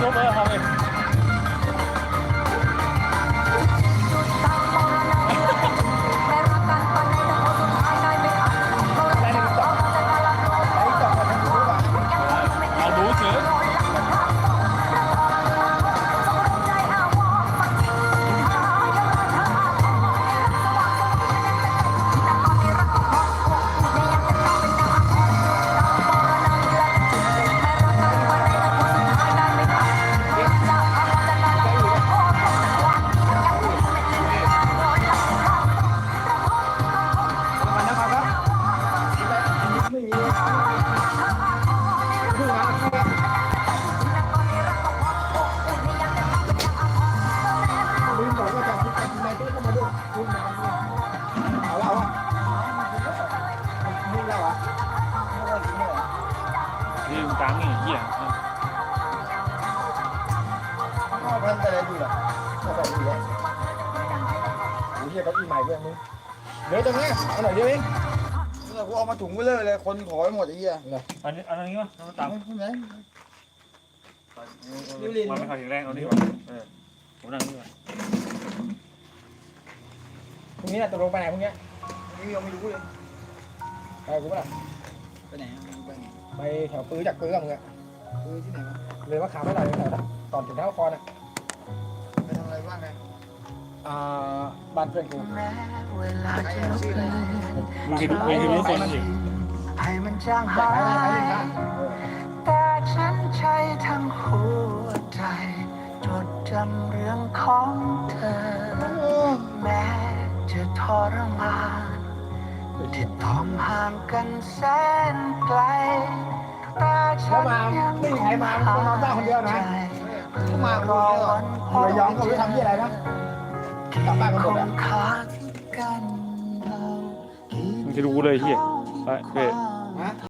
Não vai. นี่มึงกลางนี่เหี้ยพ่อพันแต่อะดีล่ะก็แบบนี้แหละโอ้ยเฮียเก้าอีใหม่ด้วยมึงเดี๋ยวตรงนี้เอาหน่อยเดียวเองเนี่ยกูเอามาถุงไปเลยเลย คนขอไปหมดไอ้เหี้ยเหรออันนี้อันนี้วะน้ำตาลใช่ไหมมันไม่ค่อยแข็งแรงเอานี่วะเออผมนั่งนี่วะพรุ่งนี้น่ะตกลงไปไหนพรุ่งนี้นี่ยังไม่รู้เลยไปกูเปล่า ไปไหนอะไปไหนไปแถวปื้อจากปื้อกับมึงอะเออที่ไหนวะเลยว่าขาไม่ไหลเลยแถวนั้นก่อนถึงเท้านครอะไปทำอะไรบ้างไงอ่าบ้านเพื่อนกูแม้เวลาจะลบเลือนมึงคิดมึงคิดรู้คนสิให้มันจางอยาหากให้ให้ให้ยให้เออแต่ฉันใช้ทั้งหัวใจ จดจำเรื่องของเธอ แม้จะทรมาน ที่ต้องห่างกันแสนไกลแต่ฉันยังคงหายใจเพื่อรอวันพบเดี๋ยวยองเขาไปทำที่อะไรนะกลับบ้านกันหมดอะคงขาดกันเรามึงคิดรู้เลยเหี้ยไปเว้ยความ